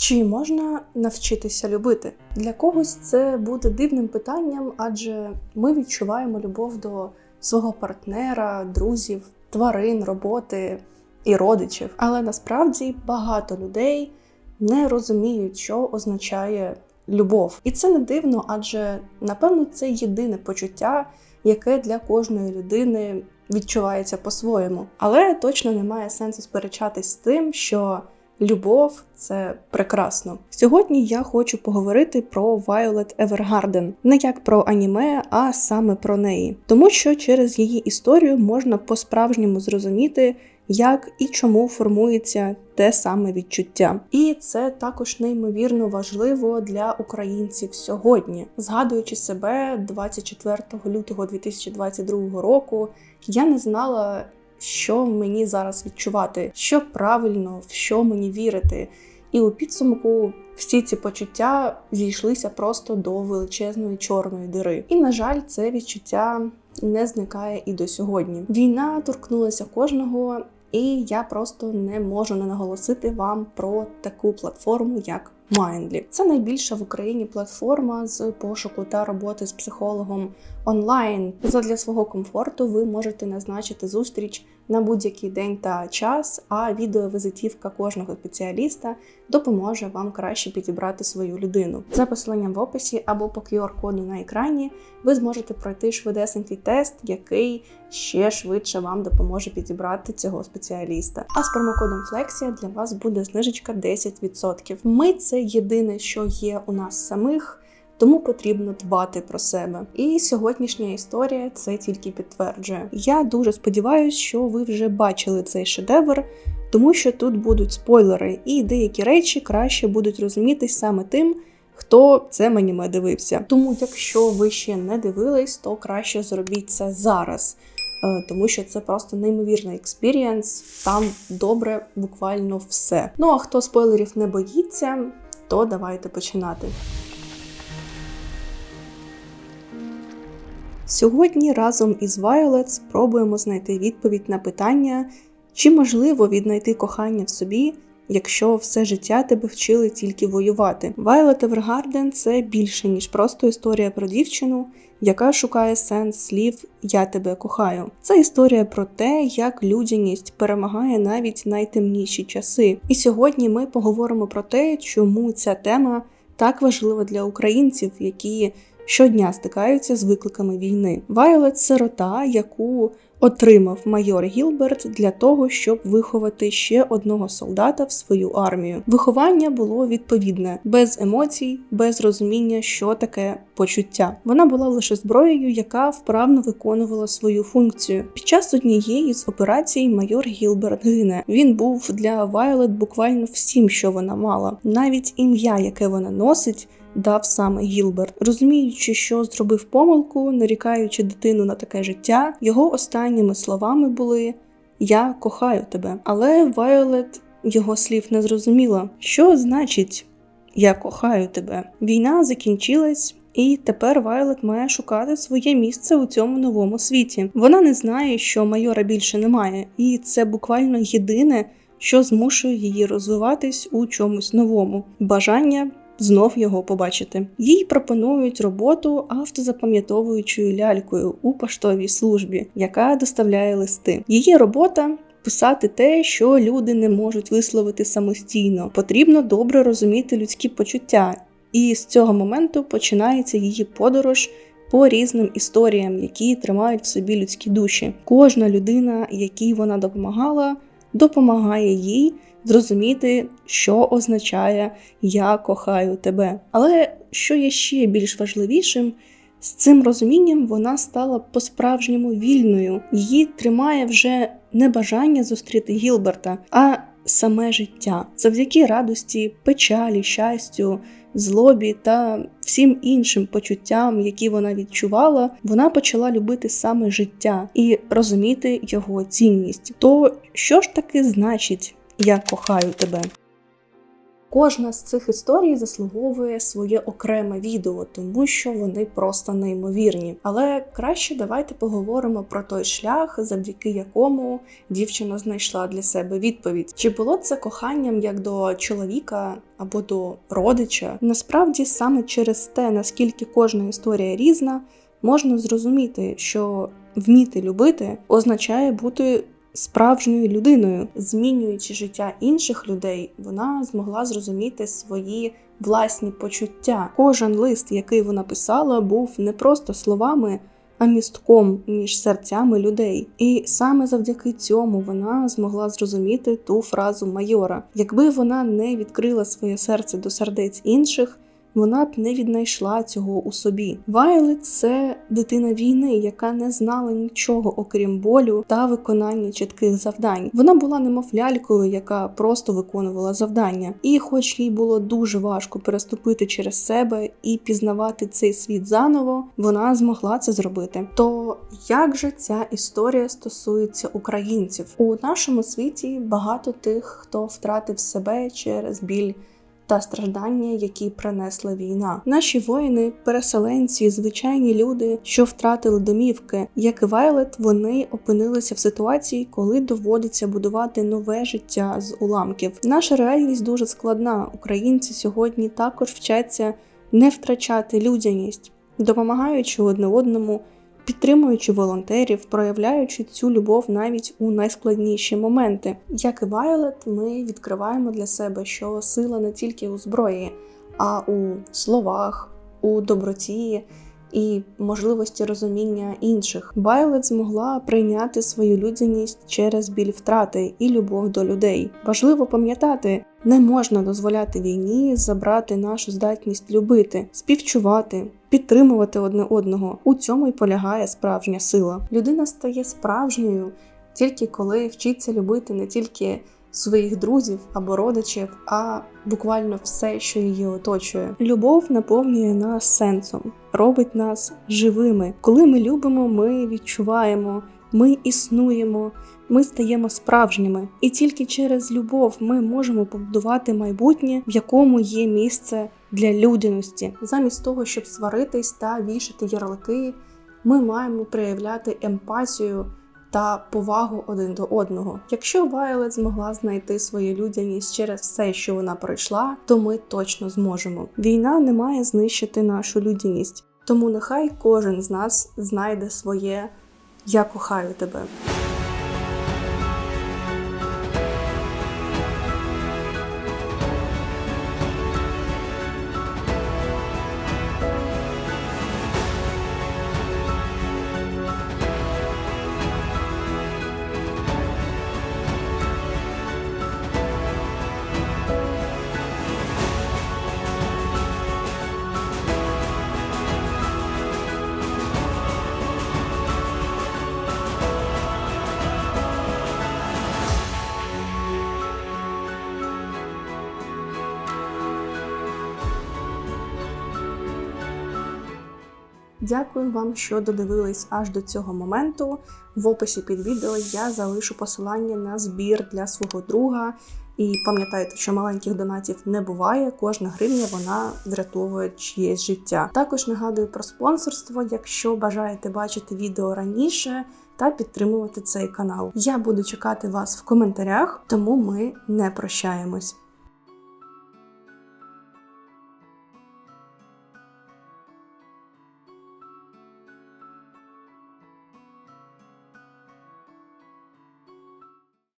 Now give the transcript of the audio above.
Чи можна навчитися любити? Для когось це буде дивним питанням, адже ми відчуваємо любов до свого партнера, друзів, тварин, роботи і родичів. Але насправді багато людей не розуміють, що означає любов. І це не дивно, адже напевно це єдине почуття, яке для кожної людини відчувається по-своєму. Але точно немає сенсу сперечатись з тим, що любов це прекрасно. Сьогодні я хочу поговорити про Violet Evergarden. не як про аніме, а саме про неї, тому що через її історію можна по-справжньому зрозуміти. Як і чому формується те саме відчуття, і це також неймовірно важливо для українців сьогодні, згадуючи себе 24 лютого 2022 року, я не знала, що мені зараз відчувати, що правильно, в що мені вірити. І у підсумку всі ці почуття зійшлися просто до величезної чорної дири. І, на жаль, це відчуття не зникає і до сьогодні. Війна торкнулася кожного, і я просто не можу не наголосити вам про таку платформу, як Mindly. Це найбільша в Україні платформа з пошуку та роботи з психологом онлайн. Задля свого комфорту ви можете назначити зустріч на будь-який день та час, а відеовізитівка кожного спеціаліста допоможе вам краще підібрати свою людину. За посиланням в описі або по QR-коду на екрані ви зможете пройти швидесенький тест, який ще швидше вам допоможе підібрати цього спеціаліста. А з промокодом Flexia для вас буде знижечка 10%. Ми це єдине, що є у нас самих тому потрібно дбати про себе. І сьогоднішня історія це тільки підтверджує. Я дуже сподіваюся, що ви вже бачили цей шедевр. Тому що тут будуть спойлери, і деякі речі краще будуть розумітись саме тим, хто це аніме дивився. Тому, якщо ви ще не дивились, то краще зробіть це зараз, е, тому що це просто неймовірний експірієнс. Там добре, буквально все. Ну а хто спойлерів не боїться, то давайте починати. Сьогодні разом із Violet спробуємо знайти відповідь на питання, чи можливо віднайти кохання в собі, якщо все життя тебе вчили тільки воювати. Violet Evergarden – це більше, ніж просто історія про дівчину, яка шукає сенс слів Я тебе кохаю. Це історія про те, як людяність перемагає навіть найтемніші часи. І сьогодні ми поговоримо про те, чому ця тема так важлива для українців, які щодня стикаються з викликами війни. Вайолет сирота, яку отримав майор Гілберт для того, щоб виховати ще одного солдата в свою армію. Виховання було відповідне, без емоцій, без розуміння, що таке почуття. Вона була лише зброєю, яка вправно виконувала свою функцію. Під час однієї з операцій майор Гілберт гине. Він був для Вайолет буквально всім, що вона мала, навіть ім'я, яке вона носить дав саме Гілберт. Розуміючи, що зробив помилку, нарікаючи дитину на таке життя, його останніми словами були Я кохаю тебе. Але Вайолет його слів не зрозуміла. Що значить Я кохаю тебе? Війна закінчилась. І тепер Вайлет має шукати своє місце у цьому новому світі. Вона не знає, що майора більше немає, і це буквально єдине, що змушує її розвиватись у чомусь новому. Бажання знов його побачити. Їй пропонують роботу автозапам'ятовуючою лялькою у поштовій службі, яка доставляє листи. Її робота. Писати те, що люди не можуть висловити самостійно, потрібно добре розуміти людські почуття, і з цього моменту починається її подорож по різним історіям, які тримають в собі людські душі. Кожна людина, якій вона допомагала, допомагає їй зрозуміти, що означає Я кохаю тебе. Але що є ще більш важливішим, з цим розумінням вона стала по-справжньому вільною. Її тримає вже не бажання зустріти Гілберта, а саме життя завдяки радості, печалі, щастю. Злобі та всім іншим почуттям, які вона відчувала, вона почала любити саме життя і розуміти його цінність. То що ж таки значить я кохаю тебе. Кожна з цих історій заслуговує своє окреме відео, тому що вони просто неймовірні. Але краще давайте поговоримо про той шлях, завдяки якому дівчина знайшла для себе відповідь. Чи було це коханням як до чоловіка або до родича? Насправді саме через те, наскільки кожна історія різна, можна зрозуміти, що вміти любити означає бути справжньою людиною, змінюючи життя інших людей, вона змогла зрозуміти свої власні почуття. Кожен лист, який вона писала, був не просто словами. А містком між серцями людей, і саме завдяки цьому вона змогла зрозуміти ту фразу майора. Якби вона не відкрила своє серце до сердець інших, вона б не віднайшла цього у собі. Вайлет це дитина війни, яка не знала нічого окрім болю та виконання чітких завдань. Вона була немовлялькою, яка просто виконувала завдання. І, хоч їй було дуже важко переступити через себе і пізнавати цей світ заново, вона змогла це зробити. То як же ця історія стосується українців у нашому світі? Багато тих, хто втратив себе через біль та страждання, які принесла війна. Наші воїни, переселенці, звичайні люди, що втратили домівки, як і Вайлет, вони опинилися в ситуації, коли доводиться будувати нове життя з уламків. Наша реальність дуже складна. Українці сьогодні також вчаться не втрачати людяність, допомагаючи одне одному підтримуючи волонтерів, проявляючи цю любов навіть у найскладніші моменти. Як і Вайолет, ми відкриваємо для себе, що сила не тільки у зброї, а у словах, у доброті. І можливості розуміння інших Вайлет змогла прийняти свою людяність через біль втрати і любов до людей. Важливо пам'ятати, не можна дозволяти війні забрати нашу здатність любити, співчувати, підтримувати одне одного. У цьому й полягає справжня сила. Людина стає справжньою тільки коли вчиться любити не тільки своїх друзів або родичів, а буквально все, що її оточує. Любов наповнює нас сенсом, робить нас живими. Коли ми любимо, ми відчуваємо. Ми існуємо, ми стаємо справжніми, і тільки через любов ми можемо побудувати майбутнє, в якому є місце для людяності. Замість того, щоб сваритись та вішати ярлики, ми маємо проявляти емпатію та повагу один до одного. Якщо Вайлет змогла знайти свою людяність через все, що вона пройшла, то ми точно зможемо. Війна не має знищити нашу людяність, тому нехай кожен з нас знайде своє я кохаю тебе. Дякую вам, що додивились аж до цього моменту. В описі під відео я залишу посилання на збір для свого друга. І пам'ятайте, що маленьких донатів не буває. Кожна гривня вона врятовує чиєсь життя. Також нагадую про спонсорство, якщо бажаєте бачити відео раніше та підтримувати цей канал. Я буду чекати вас в коментарях, тому ми не прощаємось.